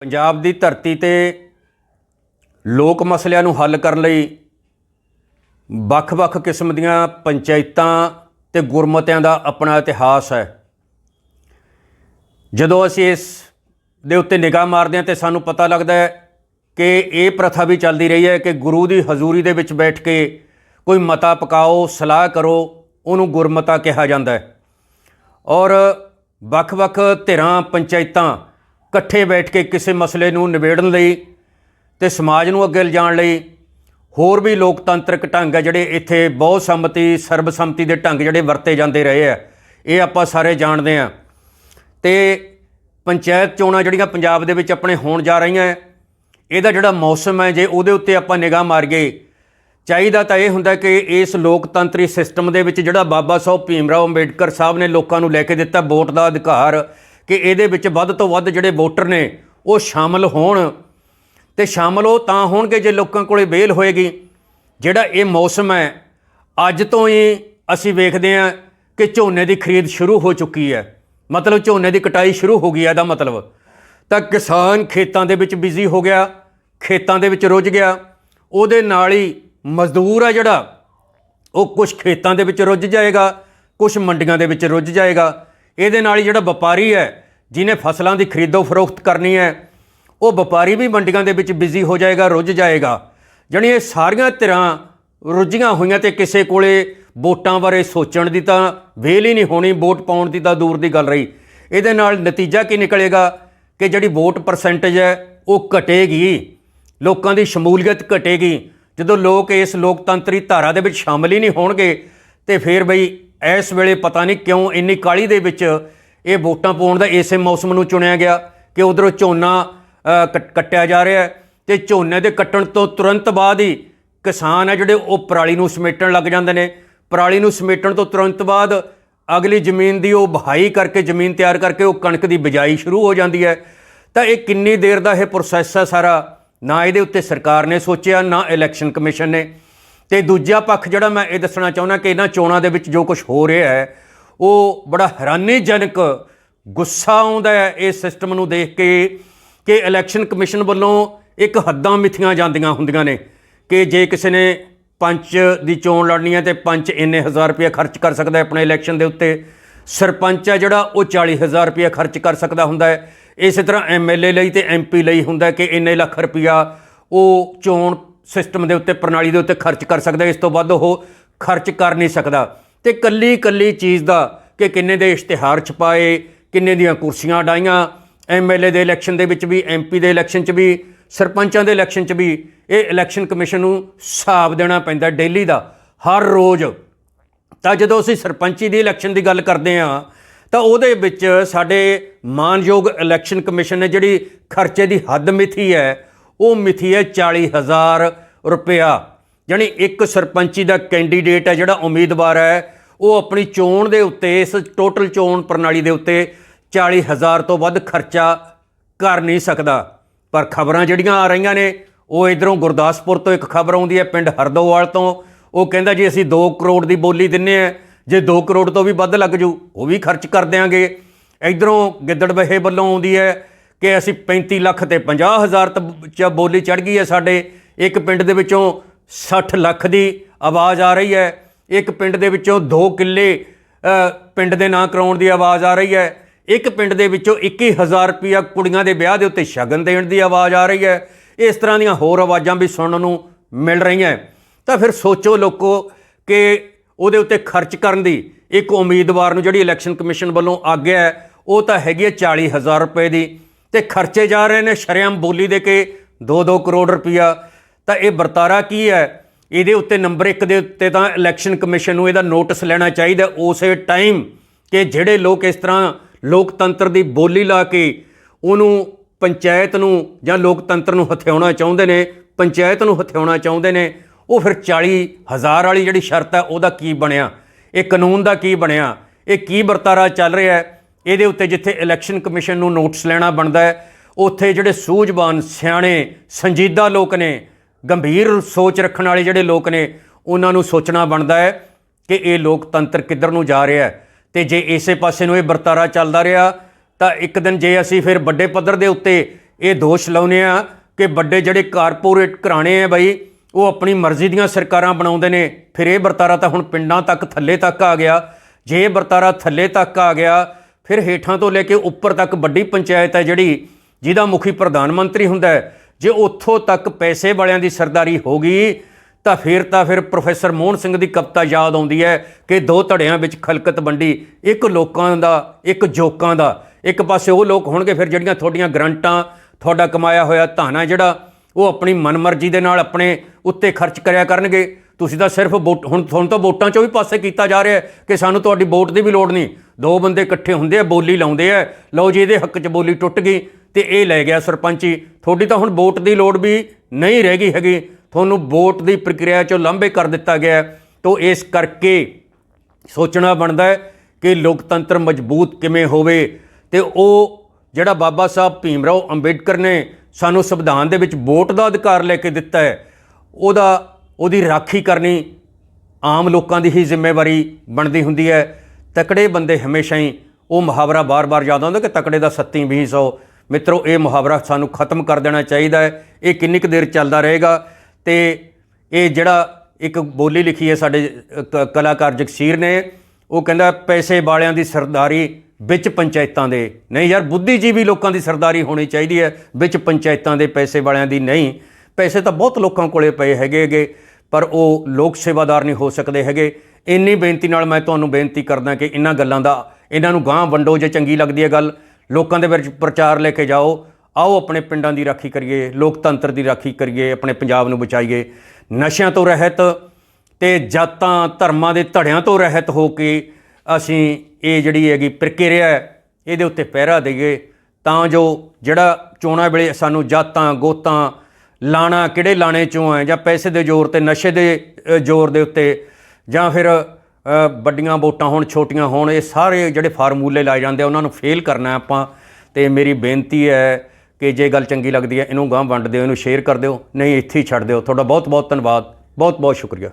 ਪੰਜਾਬ ਦੀ ਧਰਤੀ ਤੇ ਲੋਕ ਮਸਲਿਆਂ ਨੂੰ ਹੱਲ ਕਰਨ ਲਈ ਵੱਖ-ਵੱਖ ਕਿਸਮ ਦੀਆਂ ਪੰਚਾਇਤਾਂ ਤੇ ਗੁਰਮਤਿਆਂ ਦਾ ਆਪਣਾ ਇਤਿਹਾਸ ਹੈ। ਜਦੋਂ ਅਸੀਂ ਇਸ ਦੇ ਉੱਤੇ ਨਿਗਾਹ ਮਾਰਦੇ ਹਾਂ ਤੇ ਸਾਨੂੰ ਪਤਾ ਲੱਗਦਾ ਹੈ ਕਿ ਇਹ ਪ੍ਰਥਾ ਵੀ ਚੱਲਦੀ ਰਹੀ ਹੈ ਕਿ ਗੁਰੂ ਦੀ ਹਜ਼ੂਰੀ ਦੇ ਵਿੱਚ ਬੈਠ ਕੇ ਕੋਈ ਮਤਾ ਪਕਾਓ, ਸਲਾਹ ਕਰੋ, ਉਹਨੂੰ ਗੁਰਮਤਾ ਕਿਹਾ ਜਾਂਦਾ ਹੈ। ਔਰ ਵੱਖ-ਵੱਖ ਧਿਰਾਂ, ਪੰਚਾਇਤਾਂ ਇਕੱਠੇ ਬੈਠ ਕੇ ਕਿਸੇ ਮਸਲੇ ਨੂੰ ਨਿਬੇੜਨ ਲਈ ਤੇ ਸਮਾਜ ਨੂੰ ਅੱਗੇ ਲਿਜਾਣ ਲਈ ਹੋਰ ਵੀ ਲੋਕਤੰਤਰਿਕ ਢੰਗ ਹੈ ਜਿਹੜੇ ਇੱਥੇ ਬਹੁਤ ਸੰਮਤੀ ਸਰਬਸੰਮਤੀ ਦੇ ਢੰਗ ਜਿਹੜੇ ਵਰਤੇ ਜਾਂਦੇ ਰਹੇ ਆ, ਇਹ ਆਪਾਂ ਸਾਰੇ ਜਾਣਦੇ ਆ। ਤੇ ਪੰਚਾਇਤ ਚੋਣਾਂ ਜਿਹੜੀਆਂ ਪੰਜਾਬ ਦੇ ਵਿੱਚ ਆਪਣੇ ਹੋਣ ਜਾ ਰਹੀਆਂ ਇਹਦਾ ਜਿਹੜਾ ਮੌਸਮ ਹੈ ਜੇ ਉਹਦੇ ਉੱਤੇ ਆਪਾਂ ਨਿਗਾਹ ਮਾਰੀਏ, ਚਾਹੀਦਾ ਤਾਂ ਇਹ ਹੁੰਦਾ ਕਿ ਇਸ ਲੋਕਤੰਤਰੀ ਸਿਸਟਮ ਦੇ ਵਿੱਚ ਜਿਹੜਾ ਬਾਬਾ ਸਾਹਿਬ ਭੀਮ ਰਾਓ ਅੰਬੇਡਕਰ ਸਾਹਿਬ ਨੇ ਲੋਕਾਂ ਨੂੰ ਲੈ ਕੇ ਦਿੱਤਾ ਵੋਟ ਦਾ ਅਧਿਕਾਰ ਕਿ ਇਹਦੇ ਵਿੱਚ ਵੱਧ ਤੋਂ ਵੱਧ ਜਿਹੜੇ ਵੋਟਰ ਨੇ ਉਹ ਸ਼ਾਮਲ ਹੋਣ ਤੇ ਸ਼ਾਮਲ ਉਹ ਤਾਂ ਹੋਣਗੇ ਜੇ ਲੋਕਾਂ ਕੋਲੇ ਵੇਲ ਹੋਏਗੀ। ਜਿਹੜਾ ਇਹ ਮੌਸਮ ਹੈ, ਅੱਜ ਤੋਂ ਹੀ ਅਸੀਂ ਵੇਖਦੇ ਹਾਂ ਕਿ ਝੋਨੇ ਦੀ ਖਰੀਦ ਸ਼ੁਰੂ ਹੋ ਚੁੱਕੀ ਹੈ। ਮਤਲਬ ਝੋਨੇ ਦੀ ਕਟਾਈ ਸ਼ੁਰੂ ਹੋ ਗਈ ਹੈ, ਇਹਦਾ ਮਤਲਬ। ਤਾਂ ਕਿਸਾਨ ਖੇਤਾਂ ਦੇ ਵਿੱਚ ਬਿਜ਼ੀ ਹੋ ਗਿਆ, ਖੇਤਾਂ ਦੇ ਵਿੱਚ ਰੁੱਝ ਗਿਆ। ਉਹਦੇ ਨਾਲ ਹੀ ਮਜ਼ਦੂਰ ਆ ਜਿਹੜਾ, ਉਹ ਕੁਝ ਖੇਤਾਂ ਦੇ ਵਿੱਚ ਰੁੱਝ ਜਾਏਗਾ ਕੁਝ ਮੰਡੀਆਂ ਦੇ ਵਿੱਚ ਰੁੱਝ ਜਾਏਗਾ। ਇਹਦੇ ਨਾਲ ਹੀ ਜਿਹੜਾ ਵਪਾਰੀ ਹੈ ਜਿਹਨੇ ਫਸਲਾਂ ਦੀ ਖਰੀਦੋ ਫਰੋਖਤ ਕਰਨੀ ਹੈ, ਉਹ ਵਪਾਰੀ ਵੀ ਮੰਡੀਆਂ ਦੇ ਵਿੱਚ ਬਿਜ਼ੀ ਹੋ ਜਾਏਗਾ, ਰੁੱਝ ਜਾਏਗਾ। ਜਾਣੀ ਇਹ ਸਾਰੀਆਂ ਧਿਰਾਂ ਰੁੱਝੀਆਂ ਹੋਈਆਂ ਤੇ ਕਿਸੇ ਕੋਲੇ ਵੋਟਾਂ ਬਾਰੇ ਸੋਚਣ ਦੀ ਤਾਂ ਵੇਲ ਹੀ ਨਹੀਂ ਹੋਣੀ, ਵੋਟ ਪਾਉਣ ਦੀ ਤਾਂ ਦੂਰ ਦੀ ਗੱਲ ਰਹੀ। ਇਹਦੇ ਨਾਲ ਨਤੀਜਾ ਕੀ ਨਿਕਲੇਗਾ ਕਿ ਜਿਹੜੀ ਵੋਟ ਪਰਸੈਂਟੇਜ ਹੈ, ਉਹ ਘਟੇਗੀ। ਲੋਕਾਂ ਦੀ ਸ਼ਮੂਲੀਅਤ ਘਟੇਗੀ। ਜਦੋਂ ਲੋਕ ਇਸ ਲੋਕਤੰਤਰੀ ਧਾਰਾ ਦੇ ਵਿੱਚ ਸ਼ਾਮਲ ਹੀ ਨਹੀਂ ਹੋਣਗੇ, ਤੇ ਫਿਰ ਬਈ ਇਸ ਵੇਲੇ ਪਤਾ ਨਹੀਂ ਕਿਉਂ ਇੰਨੀ ਕਾਲੀ ਦੇ ਵਿੱਚ ਇਹ ਵੋਟਾਂ ਪਾਉਣ ਦਾ ਇਸੇ ਮੌਸਮ ਨੂੰ ਚੁਣਿਆ ਗਿਆ ਕਿ ਉਧਰੋਂ ਝੋਨਾ ਅ, ਕੱਟਿਆ ਜਾ ਰਿਹਾ ਹੈ ਤੇ ਝੋਨੇ ਦੇ ਕੱਟਣ ਤੋਂ ਤੁਰੰਤ ਬਾਅਦ ਹੀ ਕਿਸਾਨ ਆ ਜਿਹੜੇ ਉਹ ਪਰਾਲੀ ਨੂੰ ਸਮੇਟਣ ਲੱਗ ਜਾਂਦੇ ਨੇ। ਪਰਾਲੀ ਨੂੰ ਸਮੇਟਣ ਤੋਂ ਤੁਰੰਤ ਬਾਅਦ ਅਗਲੀ ਜ਼ਮੀਨ ਦੀ ਉਹ ਬਹਾਈ ਕਰਕੇ ਜ਼ਮੀਨ ਤਿਆਰ ਕਰਕੇ ਉਹ ਕਣਕ ਦੀ ਬਿਜਾਈ ਸ਼ੁਰੂ ਹੋ ਜਾਂਦੀ ਹੈ। ਤਾਂ ਇਹ ਕਿੰਨੀ ਦੇਰ ਦਾ ਇਹ ਪ੍ਰੋਸੈਸ ਹੈ ਸਾਰਾ? ਨਾ ਇਹਦੇ ਉੱਤੇ ਸਰਕਾਰ ਨੇ ਸੋਚਿਆ ਨਾ ਇਲੈਕਸ਼ਨ ਕਮਿਸ਼ਨ ਨੇ। ਤੇ ਦੂਜਾ ਪੱਖ ਜਿਹੜਾ ਮੈਂ ਇਹ ਦੱਸਣਾ ਚਾਹੁੰਦਾ ਕਿ ਇਹਨਾਂ ਚੋਣਾਂ ਦੇ ਵਿੱਚ ਜੋ ਕੁਝ ਹੋ ਰਿਹਾ ਹੈ ਉਹ ਬੜਾ ਹੈਰਾਨੀਜਨਕ ਗੁੱਸਾ ਆਉਂਦਾ ਹੈ ਇਸ ਸਿਸਟਮ ਨੂੰ ਦੇਖ ਕੇ ਕਿ ਇਲੈਕਸ਼ਨ ਕਮਿਸ਼ਨ ਵੱਲੋਂ ਇੱਕ ਹੱਦਾਂ ਮਿਥੀਆਂ ਜਾਂਦੀਆਂ ਹੁੰਦੀਆਂ ਨੇ ਕਿ ਜੇ ਕਿਸੇ ਨੇ ਪੰਚ ਦੀ ਚੋਣ ਲੜਨੀ ਹੈ ਤੇ ਪੰਚ ਇੰਨੇ ਹਜ਼ਾਰ ਰੁਪਏ ਖਰਚ ਕਰ ਸਕਦਾ ਹੈ ਆਪਣੇ ਇਲੈਕਸ਼ਨ ਦੇ ਉੱਤੇ। ਸਰਪੰਚ ਹੈ ਜਿਹੜਾ ਉਹ 40000 ਰੁਪਏ ਖਰਚ ਕਰ ਸਕਦਾ ਹੁੰਦਾ ਹੈ। ਇਸੇ ਤਰ੍ਹਾਂ ਐਮਐਲਏ ਲਈ ਤੇ ਐਮਪੀ ਲਈ ਹੁੰਦਾ ਕਿ ਇੰਨੇ ਲੱਖ ਰੁਪਇਆ ਉਹ ਚੋਣ ਸਿਸਟਮ ਦੇ ਉੱਤੇ, ਪ੍ਰਣਾਲੀ ਦੇ ਉੱਤੇ ਖਰਚ ਕਰ ਸਕਦਾ ਇਸ ਤੋਂ ਵੱਧ ਉਹ ਖਰਚ ਕਰ ਨਹੀਂ ਸਕਦਾ। ਤੇ ਕੱਲੀ ਕੱਲੀ ਚੀਜ਼ ਦਾ ਕਿ ਕਿੰਨੇ ਦੇ ਇਸ਼ਤਿਹਾਰ ਛਪਾਏ, ਕਿੰਨੇ ਦੀਆਂ ਕੁਰਸੀਆਂ ਡਾਈਆਂ ਐਮਐਲਏ ਦੇ ਇਲੈਕਸ਼ਨ ਦੇ ਵਿੱਚ ਵੀ ਐਮਪੀ ਦੇ ਇਲੈਕਸ਼ਨ 'ਚ ਵੀ, ਸਰਪੰਚਾਂ ਦੇ ਇਲੈਕਸ਼ਨ 'ਚ ਵੀ, ਇਹ ਇਲੈਕਸ਼ਨ ਕਮਿਸ਼ਨ ਨੂੰ ਹਿਸਾਬ ਦੇਣਾ ਪੈਂਦਾ ਡੇਲੀ ਦਾ, ਹਰ ਰੋਜ਼। ਤਾਂ ਜਦੋਂ ਅਸੀਂ ਸਰਪੰਚੀ ਦੀ ਇਲੈਕਸ਼ਨ ਦੀ ਗੱਲ ਕਰਦੇ ਹਾਂ, ਤਾਂ ਉਹਦੇ ਵਿੱਚ ਸਾਡੇ ਮਾਨਯੋਗ ਇਲੈਕਸ਼ਨ ਕਮਿਸ਼ਨ ਨੇ ਜਿਹੜੀ ਖਰਚੇ ਦੀ ਹੱਦ ਮਿਥੀ ਹੈ, ਉਹ ਮਿਥੀ ਹੈ 40000 ਰੁਪਇਆ। ਯਾਨੀ ਇੱਕ ਸਰਪੰਚੀ ਦਾ ਕੈਂਡੀਡੇਟ ਹੈ ਜਿਹੜਾ ਉਮੀਦਵਾਰ ਹੈ ਉਹ ਆਪਣੀ ਚੋਣ ਦੇ ਉੱਤੇ, ਇਸ ਟੋਟਲ ਚੋਣ ਪ੍ਰਣਾਲੀ ਦੇ ਉੱਤੇ 40000 ਤੋਂ ਵੱਧ ਖਰਚਾ ਕਰ ਨਹੀਂ ਸਕਦਾ। ਪਰ ਖਬਰਾਂ ਜਿਹੜੀਆਂ ਆ ਰਹੀਆਂ ਨੇ, ਉਹ ਇਧਰੋਂ ਗੁਰਦਾਸਪੁਰ ਤੋਂ ਇੱਕ ਖਬਰ ਆਉਂਦੀ ਹੈ, ਪਿੰਡ ਹਰਦੋਵਾਲ ਤੋਂ। ਉਹ ਕਹਿੰਦਾ ਜੀ, ਅਸੀਂ 2 ਕਰੋੜ ਦੀ ਬੋਲੀ ਦਿੰਨੇ ਆ, ਜੇ 2 ਕਰੋੜ ਤੋਂ ਵੀ ਵੱਧ ਲੱਗ ਜੂ, ਉਹ ਵੀ ਖਰਚ ਕਰ ਦਿਆਂਗੇ। ਇਧਰੋਂ ਗਿੱਦੜਬਹੇ ਵੱਲੋਂ ਆਉਂਦੀ ਹੈ ਕਿ ਅਸੀਂ 35 ਲੱਖ ਤੇ 50 ਹਜ਼ਾਰ ਚ ਬੋਲੀ ਚੜ ਗਈ ਹੈ ਸਾਡੇ। ਇੱਕ ਪਿੰਡ ਦੇ ਵਿੱਚੋਂ 60 ਲੱਖ ਦੀ ਆਵਾਜ਼ ਆ ਰਹੀ ਹੈ। ਇੱਕ ਪਿੰਡ ਦੇ ਵਿੱਚੋਂ 2 ਕਿੱਲੇ ਪਿੰਡ ਦੇ ਨਾਂ ਕਰਾਉਣ ਦੀ ਆਵਾਜ਼ ਆ ਰਹੀ ਹੈ। ਇੱਕ ਪਿੰਡ ਦੇ ਵਿੱਚੋਂ 21000 ਰੁਪਇਆ ਕੁੜੀਆਂ ਦੇ ਵਿਆਹ ਦੇ ਉੱਤੇ ਸ਼ਗਨ ਦੇਣ ਦੀ ਆਵਾਜ਼ ਆ ਰਹੀ ਹੈ। ਇਸ ਤਰ੍ਹਾਂ ਦੀਆਂ ਹੋਰ ਆਵਾਜ਼ਾਂ ਵੀ ਸੁਣਨ ਨੂੰ ਮਿਲ ਰਹੀਆਂ। ਤਾਂ ਫਿਰ ਸੋਚੋ ਲੋਕੋ ਕਿ ਉਹਦੇ ਉੱਤੇ ਖਰਚ ਕਰਨ ਦੀ ਇੱਕ ਉਮੀਦਵਾਰ ਨੂੰ ਜਿਹੜੀ ਇਲੈਕਸ਼ਨ ਕਮਿਸ਼ਨ ਵੱਲੋਂ ਆਗਿਆ ਹੈ, ਉਹ ਤਾਂ ਹੈਗੀ ਹੈ 40000 ਰੁਪਏ ਦੀ। ਤੇ ਖਰਚੇ ਜਾ ਰਹੇ ਨੇ ਸ਼ਰੇਆਮ ਬੋਲੀ ਦੇ ਕੇ 2-2 ਕਰੋੜ ਰੁਪਇਆ ਤਾਂ ਇਹ ਵਰਤਾਰਾ ਕੀ ਹੈ? ਇਹਦੇ ਉੱਤੇ ਨੰਬਰ 1 ਦੇ ਉੱਤੇ ਤਾਂ ਇਲੈਕਸ਼ਨ ਕਮਿਸ਼ਨ ਨੂੰ ਇਹਦਾ ਨੋਟਿਸ ਲੈਣਾ ਚਾਹੀਦਾ ਉਸੇ ਟਾਈਮ ਕਿ ਜਿਹੜੇ ਲੋਕ ਇਸ ਤਰ੍ਹਾਂ ਲੋਕਤੰਤਰ ਦੀ ਬੋਲੀ ਲਾ ਕੇ ਉਹਨੂੰ ਪੰਚਾਇਤ ਨੂੰ ਜਾਂ ਲੋਕਤੰਤਰ ਨੂੰ ਹਥਿਆਉਣਾ ਚਾਹੁੰਦੇ ਨੇ, ਪੰਚਾਇਤ ਨੂੰ ਹਥਿਆਉਣਾ ਚਾਹੁੰਦੇ ਨੇ, ਉਹ ਫਿਰ 40 ਹਜ਼ਾਰ ਵਾਲੀ ਜਿਹੜੀ ਸ਼ਰਤ ਹੈ ਉਹਦਾ ਕੀ ਬਣਿਆ? ਇਹ ਕਾਨੂੰਨ ਦਾ ਕੀ ਬਣਿਆ? ਇਹ ਕੀ ਵਰਤਾਰਾ ਚੱਲ ਰਿਹਾ ਹੈ? ਇਹਦੇ ਉੱਤੇ ਜਿੱਥੇ ਇਲੈਕਸ਼ਨ ਕਮਿਸ਼ਨ ਨੂੰ ਨੋਟਿਸ ਲੈਣਾ ਬਣਦਾ ਹੈ, ਉੱਥੇ ਜਿਹੜੇ ਸੂਝਵਾਨ, ਸਿਆਣੇ, ਸੰਜੀਦਾ ਲੋਕ ਨੇ ਗੰਭੀਰ ਸੋਚ ਰੱਖਣ ਵਾਲੇ ਜਿਹੜੇ ਲੋਕ ਨੇ, ਉਹਨਾਂ ਨੂੰ ਸੋਚਣਾ ਬਣਦਾ ਹੈ ਕਿ ਇਹ ਲੋਕਤੰਤਰ ਕਿੱਧਰ ਨੂੰ ਜਾ ਰਿਹਾ ਹੈ। ਤੇ ਜੇ ਇਸੇ ਪਾਸੇ ਨੂੰ ਇਹ ਵਰਤਾਰਾ ਚੱਲਦਾ ਰਿਹਾ, ਤਾਂ ਇੱਕ ਦਿਨ ਜੇ ਅਸੀਂ ਫਿਰ ਵੱਡੇ ਪੱਧਰ ਦੇ ਉੱਤੇ ਇਹ ਦੋਸ਼ ਲਾਉਨੇ ਆ ਕਿ ਵੱਡੇ ਜਿਹੜੇ ਕਾਰਪੋਰੇਟ ਘਰਾਣੇ ਆ ਬਈ, ਉਹ ਆਪਣੀ ਮਰਜ਼ੀ ਦੀਆਂ ਸਰਕਾਰਾਂ ਬਣਾਉਂਦੇ ਨੇ, ਫਿਰ ਇਹ ਵਰਤਾਰਾ ਤਾਂ ਹੁਣ ਪਿੰਡਾਂ ਤੱਕ ਥੱਲੇ ਤੱਕ ਆ ਗਿਆ। ਜੇ ਇਹ ਵਰਤਾਰਾ ਥੱਲੇ ਤੱਕ ਆ ਗਿਆ, ਫਿਰ ਹੇਠਾਂ ਤੋਂ ਲੈ ਕੇ ਉੱਪਰ ਤੱਕ ਵੱਡੀ ਪੰਚਾਇਤ ਹੈ ਜਿਹੜੀ, ਜਿਹਦਾ ਮੁਖੀ ਪ੍ਰਧਾਨ ਮੰਤਰੀ ਹੁੰਦਾ ਹੈ। ਜੇ ਉੱਥੋਂ ਤੱਕ ਪੈਸੇ ਵਾਲਿਆਂ ਦੀ ਸਰਦਾਰੀ ਹੋ ਗਈ, ਤਾਂ ਫਿਰ ਤਾਂ ਫਿਰ ਪ੍ਰੋਫੈਸਰ ਮੋਹਨ ਸਿੰਘ ਦੀ ਕਵਿਤਾ ਯਾਦ ਆਉਂਦੀ ਹੈ ਕਿ ਦੋ ਧੜਿਆਂ ਵਿੱਚ ਖਲਕਤ ਵੰਡੀ, ਇੱਕ ਲੋਕਾਂ ਦਾ, ਇੱਕ ਜੋਕਾਂ ਦਾ। ਇੱਕ ਪਾਸੇ ਉਹ ਲੋਕ ਹੋਣਗੇ ਫਿਰ ਜਿਹੜੀਆਂ ਤੁਹਾਡੀਆਂ ਗਰੰਟਾਂ, ਤੁਹਾਡਾ ਕਮਾਇਆ ਹੋਇਆ ਧਨ ਜਿਹੜਾ, ਉਹ ਆਪਣੀ ਮਨਮਰਜ਼ੀ ਦੇ ਨਾਲ ਆਪਣੇ ਉੱਤੇ ਖਰਚ ਕਰਿਆ ਕਰਨਗੇ। ਤੁਸੀਂ ਤਾਂ ਸਿਰਫ ਵੋਟ, ਹੁਣ ਤੁਹਾਨੂੰ ਤਾਂ ਵੋਟਾਂ ਚੋਂ ਵੀ ਪਾਸੇ ਕੀਤਾ ਜਾ ਰਿਹਾ ਕਿ ਸਾਨੂੰ ਤੁਹਾਡੀ ਵੋਟ ਦੀ ਵੀ ਲੋੜ ਨਹੀਂ। ਦੋ ਬੰਦੇ ਇਕੱਠੇ ਹੁੰਦੇ ਆ, ਬੋਲੀ ਲਾਉਂਦੇ ਆ। ਲਓ ਜੀ, ਇਹਦੇ ਹੱਕ 'ਚ ਬੋਲੀ ਟੁੱਟ ਗਈ। ਤੇ ਇਹ ਲੈ ਗਿਆ ਸਰਪੰਚੀ। ਤੁਹਾਡੀ ਤਾਂ ਹੁਣ ਵੋਟ ਦੀ ਲੋੜ ਵੀ ਨਹੀਂ ਰਹਿ ਗਈ ਹੈਗੀ। ਤੁਹਾਨੂੰ ਵੋਟ ਦੀ ਪ੍ਰਕਿਰਿਆ ਚੋਂ ਲਾਂਭੇ ਕਰ ਦਿੱਤਾ ਗਿਆ ਹੈ। ਇਸ ਕਰਕੇ ਸੋਚਣਾ ਬਣਦਾ ਹੈ ਕਿ ਲੋਕਤੰਤਰ ਮਜ਼ਬੂਤ ਕਿਵੇਂ ਹੋਵੇ ਤੇ ਉਹ ਜਿਹੜਾ ਬਾਬਾ ਸਾਹਿਬ ਭੀਮਰਾਓ ਅੰਬੇਡਕਰ ਨੇ ਸਾਨੂੰ ਸੰਵਿਧਾਨ ਦੇ ਵਿੱਚ ਵੋਟ ਦਾ ਅਧਿਕਾਰ ਲੈ ਕੇ ਦਿੱਤਾ ਹੈ, ਉਹਦਾ, ਉਹਦੀ ਰਾਖੀ ਕਰਨੀ ਆਮ ਲੋਕਾਂ ਦੀ ਹੀ ਜ਼ਿੰਮੇਵਾਰੀ ਬਣਦੀ ਹੁੰਦੀ ਹੈ। ਤਕੜੇ ਬੰਦੇ ਹਮੇਸ਼ਾ ਹੀ ਉਹ ਮੁਹਾਵਰਾ ਬਾਰ-ਬਾਰ ਯਾਦ ਆਉਂਦਾ ਕਿ ਤਕੜੇ ਦਾ ਸੱਤੀ, ਵੀਹ, ਸੌ ਮਿੱਤਰੋ, ਇਹ ਮੁਹਾਵਰਾ ਸਾਨੂੰ ਖਤਮ ਕਰ ਦੇਣਾ ਚਾਹੀਦਾ ਹੈ। ਇਹ ਕਿੰਨੀ ਕੁ ਦੇਰ ਚੱਲਦਾ ਰਹੇਗਾ? ਤੇ ਇਹ ਜਿਹੜਾ ਇੱਕ ਬੋਲੀ ਲਿਖੀ ਹੈ ਸਾਡੇ ਕ- ਕਲਾਕਾਰ ਜਗਸੀਰ ਨੇ, ਉਹ ਕਹਿੰਦਾ, ਪੈਸੇ ਵਾਲਿਆਂ ਦੀ ਸਰਦਾਰੀ ਵਿੱਚ ਪੰਚਾਇਤਾਂ ਦੇ। ਨਹੀਂ ਯਾਰ, ਬੁੱਧੀਜੀਵੀ ਲੋਕਾਂ ਦੀ ਸਰਦਾਰੀ ਹੋਣੀ ਚਾਹੀਦੀ ਹੈ, ਵਿੱਚ ਪੰਚਾਇਤਾਂ ਦੇ ਪੈਸੇ ਵਾਲਿਆਂ ਦੀ ਨਹੀਂ। ਪੈਸੇ ਤਾਂ ਬਹੁਤ ਲੋਕਾਂ ਕੋਲੇ ਪਏ ਹੈਗੇਗੇ ਪਰ ਉਹ ਲੋਕ ਸੇਵਾਦਾਰ ਨਹੀਂ ਹੋ ਸਕਦੇ ਹੈਗੇ। ਇੰਨੀ ਬੇਨਤੀ ਨਾਲ ਮੈਂ ਤੁਹਾਨੂੰ ਬੇਨਤੀ ਕਰਦਾ ਕਿ ਇਹਨਾਂ ਗੱਲਾਂ ਦਾ, ਇਹਨਾਂ ਨੂੰ ਗਾਂਹ ਵੰਡੋ ਜੇ ਚੰਗੀ ਲੱਗਦੀ ਹੈ ਗੱਲ। ਲੋਕਾਂ ਦੇ ਵਿੱਚ ਪ੍ਰਚਾਰ ਲੈ ਕੇ ਜਾਓ, ਆਓ ਆਪਣੇ ਪਿੰਡਾਂ ਦੀ ਰਾਖੀ ਕਰੀਏ, ਲੋਕਤੰਤਰ ਦੀ ਰਾਖੀ ਕਰੀਏ, ਆਪਣੇ ਪੰਜਾਬ ਨੂੰ ਬਚਾਈਏ। ਨਸ਼ਿਆਂ ਤੋਂ ਰਹਿਤ ਤੇ ਜਾਤਾਂ, ਧਰਮਾਂ ਦੇ ਧੜਿਆਂ ਤੋਂ ਰਹਿਤ ਹੋ ਕੇ ਅਸੀਂ ਇਹ ਜਿਹੜੀ ਹੈਗੀ ਪ੍ਰਕਿਰਿਆ ਇਹਦੇ ਉੱਤੇ ਪਹਿਰਾ ਦੇਈਏ। ਤਾਂ ਜੋ ਜਿਹੜਾ ਚੋਣਾਂ ਵੇਲੇ ਸਾਨੂੰ ਜਾਤਾਂ, ਗੋਤਾਂ, ਲਾਣਾ ਕਿਹੜੇ ਲਾਣੇ ਚੋਂ ਹੈ ਜਾਂ ਪੈਸੇ ਦੇ ਜ਼ੋਰ ਤੇ ਨਸ਼ੇ ਦੇ ਜ਼ੋਰ ਦੇ ਉੱਤੇ ਜਾਂ ਫਿਰ ਵੱਡੀਆਂ ਵੋਟਾਂ ਹੋਣ, ਛੋਟੀਆਂ ਹੋਣ, ਇਹ ਸਾਰੇ ਜਿਹੜੇ ਫਾਰਮੂਲੇ ਲਾਏ ਜਾਂਦੇ ਆ, ਉਹਨਾਂ ਨੂੰ ਫੇਲ ਕਰਨਾ ਆਪਾਂ। ਤੇ ਮੇਰੀ ਬੇਨਤੀ ਹੈ ਕਿ ਜੇ ਗੱਲ ਚੰਗੀ ਲੱਗਦੀ ਹੈ, ਇਹਨੂੰ ਗਾਂਹ ਵੰਡ ਦਿਓ, ਇਹਨੂੰ ਸ਼ੇਅਰ ਕਰ ਦਿਓ, ਨਹੀਂ ਇੱਥੇ ਹੀ ਛੱਡ ਦਿਓ। ਤੁਹਾਡਾ ਬਹੁਤ ਬਹੁਤ ਧੰਨਵਾਦ ਬਹੁਤ ਬਹੁਤ ਸ਼ੁਕਰੀਆ।